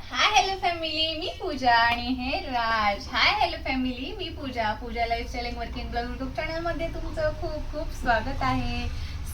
हाय hello family मी पूजा आणि हे राज. हाय हॅलो फॅमिली मी Puja. Puja lifestyle working blog YouTube चॅनलमध्ये तुमचं खूप खूप स्वागत आहे.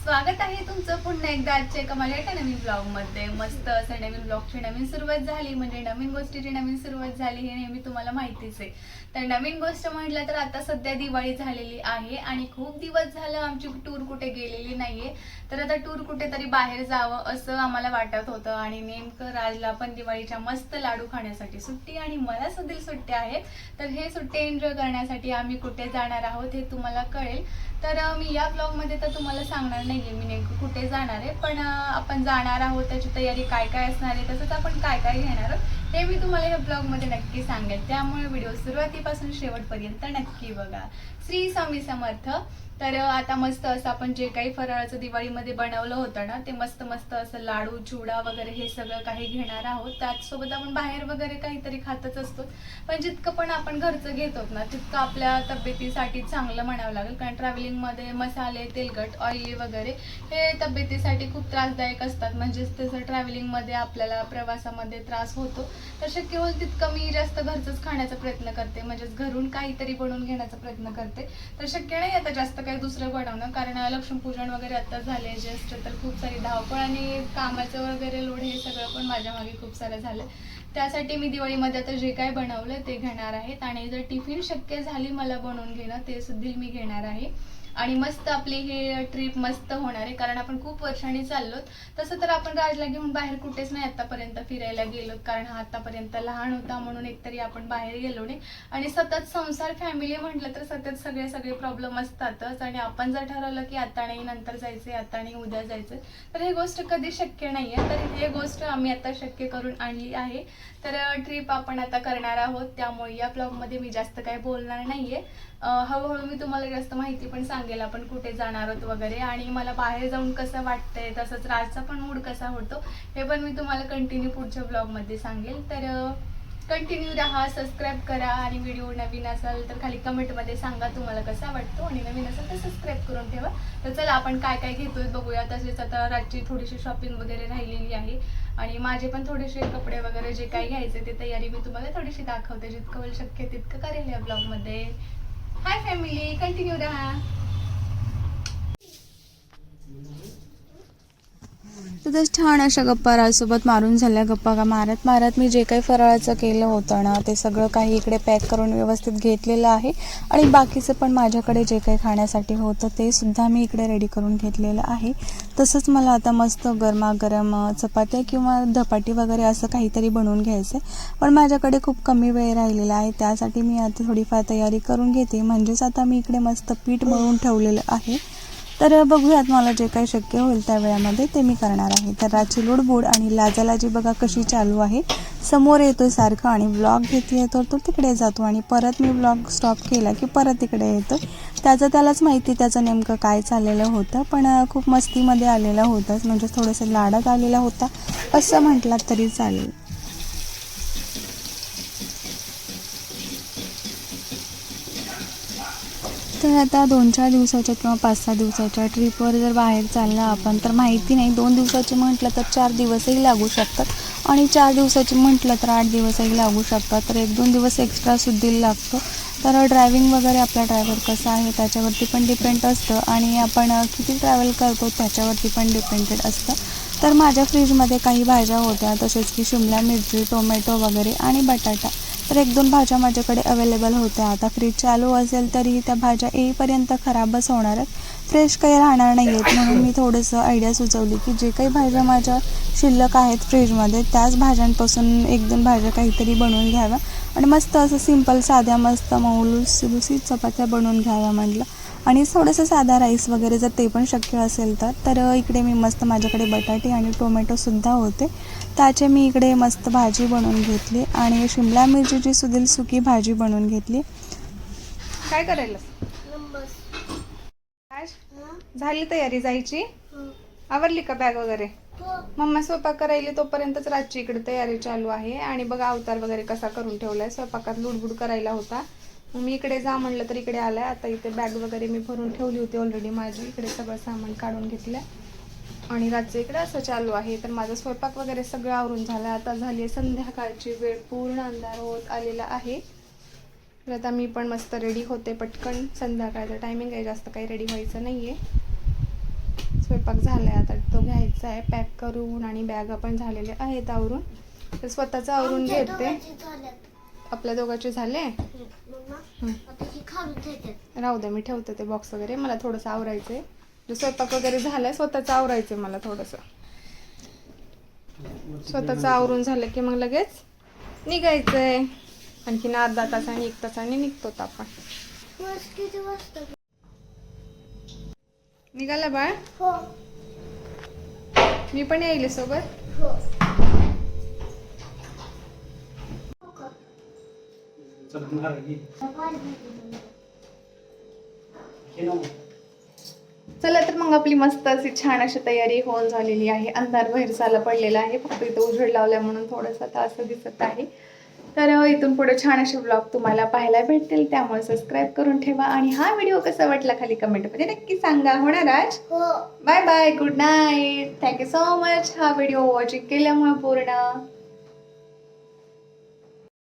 स्वागत आहे तुमचं पुन्हा एकदा आजच्या एका माझ्या एका नवीन ब्लॉगमध्ये. मस्त असं नवीन ब्लॉगची नवीन सुरुवात झाली. म्हणजे नवीन गोष्टीची नवीन सुरुवात झाली हे नेहमी तुम्हाला माहितीच आहे. तर नवीन गोष्ट म्हटलं तर आता सध्या दिवाळी झालेली आहे आणि खूप दिवस झालं आमची टूर कुठे गेलेली नाहीये. तर आता टूर कुठेतरी बाहेर जावं असं आम्हाला वाटत होतं आणि नेमकं राजला पण दिवाळीच्या मस्त लाडू खाण्यासाठी सुट्टी आणि मला सुद्धा सुट्टी आहेत. तर हे सुट्टी एन्जॉय करण्यासाठी आम्ही कुठे जाणार आहोत हे तुम्हाला कळेल. तर मी या ब्लॉगमध्ये तर तुम्हाला सांगणार नाही. नाहीये. मी नेमकं कुठे जाणार आहे? पण आपण जाणार आहोत त्याची तयारी काय काय असणार आहे? तसंच आपण काय काय घेणार आहोत? ते मी तुम्हाला या ब्लॉगमध्ये नक्की सांगेल त्यामुळे व्हिडिओ सुरुवातीपासून शेवटपर्यंत नक्की बघा. श्री स्वामी समर्थ. तर आता मस्त असं आपण जे काही फराळाचं दिवाळीमध्ये बनवलं होतं ना ते मस्त मस्त असं लाडू चुडा वगैरे हे सगळं काही घेणार आहोत. त्याचसोबत आपण बाहेर वगैरे काहीतरी खातच असतो. पण जितकं पण आपण घरचं घेतो ना तितकं आपल्या तब्येतीसाठी चांगलं म्हणावं लागेल. कारण ट्रॅव्हलिंगमध्ये मसाले तेलकट ऑइली वगैरे हे तब्येतीसाठी खूप त्रासदायक असतात. म्हणजेच तसं ट्रॅव्हलिंगमध्ये आपल्याला प्रवासामध्ये त्रास होतो. तर शक्य होईल तितकं मी जास्त घरचंच खाण्याचा प्रयत्न करते. म्हणजेच घरून काहीतरी बनवून घेण्याचा प्रयत्न करते. तर शक्य नाही आता जास्त काही दुसरं बनवणं कारण लक्ष्मीपूजन वगैरे आता झाले जस्ट तर खूप सारी धावपळ आणि कामाचं वगैरे लोड हे सगळं पण माझ्या मागे खूप सारं झालं त्यासाठी मी दिवाळीमध्ये आता जे काय बनवलं ते घेणार आहेत आणि जर टिफिन शक्य झाली मला बनवून घेणं ते सुद्धा मी घेणार आहे. आणि मस्त आपली हे ट्रिप मस्त होणार आहे. कारण आपण खूप वर्षांनी चाललो तसं तर आपण राजला घेऊन बाहेर कुठेच नाही आतापर्यंत फिरायला गेलो कारण हा आतापर्यंत लहान होता म्हणून एकतरी आपण बाहेर गेलो नाही. आणि सतत संसार फॅमिली म्हटलं तर सतत सगळे सगळे प्रॉब्लेम असतातच. आणि आपण जर ठरवलं की आता नाही नंतर जायचंय आता नाही उद्या जायचं तर हे गोष्ट कधी शक्य नाहीये. तर ही गोष्ट आम्ही आता शक्य करून आणली आहे. तर ट्रिप आपण आता करणार आहोत. त्यामुळे या ब्लॉगमध्ये मी जास्त काही बोलणार नाहीये. आहे हळूहळू मी तुम्हाला जास्त माहिती पण सांगेल आपण कुठे जाणार आहोत वगैरे. आणि मला बाहेर जाऊन कसं वाटतंय तसंच राजचा पण मूड कसा होतो हे पण मी तुम्हाला कंटिन्यू पुढच्या ब्लॉगमध्ये सांगेल. तर कंटिन्यू राहा सबस्क्राईब करा. आणि व्हिडिओ नवीन असाल तर खाली कमेंटमध्ये सांगा तुम्हाला कसा वाटतो. आणि नवीन असेल तर सबस्क्राईब करून ठेवा. तर चला आपण काय काय घेतोय बघूया. तसेच आता रातची थोडीशी शॉपिंग वगैरे राहिलेली आहे. आणि माझे पण थोडेसे कपडे वगैरे जे काही घ्यायचे ते तयारी मी तुम्हाला थोडीशी दाखवते. जितकं होईल शक्य तितकं करेल या ब्लॉगमध्ये हाय फॅमिली कंटिन्यू राहा तिथंच छान अशा गप्पा राजसोबत मारून झाल्या गप्पा का मारत मारत मी जे काही फराळाचं केलं होतं ना ते सगळं काही इकडे पॅक करून व्यवस्थित घेतलेलं आहे. आणि बाकीचं पण माझ्याकडे जे काही खाण्यासाठी होतं ते सुद्धा मी इकडे रेडी करून घेतलेलं आहे. तसंच मला आता मस्त गरमागरम चपात्या किंवा धपाटी वगैरे असं काहीतरी बनवून घ्यायचं आहे पण माझ्याकडे खूप कमी वेळ राहिलेला आहे त्यासाठी मी आता थोडीफार तयारी करून घेते. म्हणजेच आता मी इकडे मस्त पीठ मळून ठेवलेलं आहे. तर बघूयात मला जे काही शक्य होईल त्या वेळामध्ये ते मी करणार आहे. तर रातची लोडबोड आणि लाजालाजी बघा कशी चालू आहे. समोर येतो सारखं आणि ब्लॉग घेते येतो तो तिकडे जातो आणि परत मी ब्लॉग स्टॉप केला की परत तिकडे येतो त्याचं त्यालाच माहिती त्याचं नेमकं काय चाललेलं होतं पण खूप मस्तीमध्ये आलेला होताच. म्हणजे थोडंसं लाडात आलेला होता. असं म्हटलात तरी चालेल. तर आता दोन चार दिवसाच्या किंवा पाच सहा दिवसाच्या ट्रिपवर जर बाहेर चाललं आपण तर माहिती नाही. दोन दिवसाची म्हटलं तर चार दिवसही लागू शकतात. आणि चार दिवसाचे म्हटलं तर आठ दिवसही लागू शकतात. तर एक दोन दिवस एक्स्ट्रा सुद्धा लागतो. तर ड्रायव्हिंग वगैरे आपला ड्रायव्हर कसा आहे त्याच्यावरती पण डिपेंड असतं. आणि आपण किती ट्रॅव्हल करतो त्याच्यावरती पण डिपेंडेड असतं. तर माझ्या फ्रीजमध्ये काही भाज्या होत्या तसेच की शिमला मिरची टोमॅटो वगैरे आणि बटाटा. तर एक दोन भाज्या माझ्याकडे अवेलेबल होत्या. आता फ्रीज चालू असेल तरीही त्या भाज्या येईपर्यंत खराबच होणार आहेत. फ्रेश काही राहणार नाही आहेत म्हणून मी थोडंसं आयडिया सुचवली की जे काही भाज्या माझ्या शिल्लक आहेत फ्रीजमध्ये त्याच भाज्यांपासून एक दोन भाज्या काहीतरी बनवून घ्याव्या. आणि मस्त असं सिंपल साध्या मस्त मऊ लुसी चपात्या बनवून घ्याव्या म्हटलं. आणि थोडंसं साधा राईस वगैरे जर ते पण शक्य असेल तर तर इकडे मी मस्त माझ्याकडे बटाटे आणि टोमॅटोसुद्धा होते. त्याचे मी इकडे मस्त भाजी बनवून घेतली आणि शिमला मिरचीची सुद्धा सुकी भाजी बनवून घेतली. काय करायला? झाली तयारी जायची? आवरली का बॅग वगैरे? मम्मा स्वयंपाक करायली तोपर्यंतच रातची इकडे तयारी चालू आहे. आणि बघा अवतार वगैरे कसा करून ठेवलाय. स्वयंपाकात लुडबुड करायला होता. मग मी इकडे जा म्हणलं तर इकडे आलाय. आता इथे बॅग वगैरे मी भरून ठेवली होती ऑलरेडी माझी. इकडे सगळं सामान काढून घेतलं आणि रात्री इकडे असं चालू आहे. तर माझा स्वयंपाक वगैरे सगळं आवरून झालं. आता झाली आहे संध्याकाळची वेळ. पूर्ण अंधार होत आलेला आहे. तर आता मी पण मस्त रेडी होते पटकन. संध्याकाळचं टायमिंग आहे. जास्त काही रेडी व्हायचं नाही आहे स्वयंपाक झाला आहे आता. तो घ्यायचा आहे. पॅक करून आणि बॅगा पण झालेल्या आहेत आवरून. तर स्वतःचं आवरून घेते. आपल्या दोघांचे झाले. हं. राहू दे मी ठेवते ते बॉक्स वगैरे. मला थोडंसं आवरायचं आहे स्वयंपाक वगैरे झालाय स्वतःचं आवरायचं मला थोडंसं. स्वतःचं आवरून झालं की मग लगेच निघायचं आहे आणखीन अर्धा तासाने एक तासाने निघतो आपण. निघाला बाळ? मी पण येईल सोबत? चला तर मग आपली मस्त अशी छान अशी तयारी होऊन झालेली आहे. अंधार बाहेर झाला पडलेला आहे. फक्त इथं उजेड लावल्या म्हणून थोडंसं आता असं दिसत आहे. तर अं, इथून पुढे छान असे ब्लॉग तुम्हाला पाहायला भेटतील. त्यामुळे सबस्क्राईब करून ठेवा. आणि हा व्हिडिओ कसा वाटला खाली कमेंटमध्ये नक्की सांगा. हो ना Raj? Bye bye good night thank you so much हा व्हिडिओ वॉचिंग केल्यामुळे पूर्ण.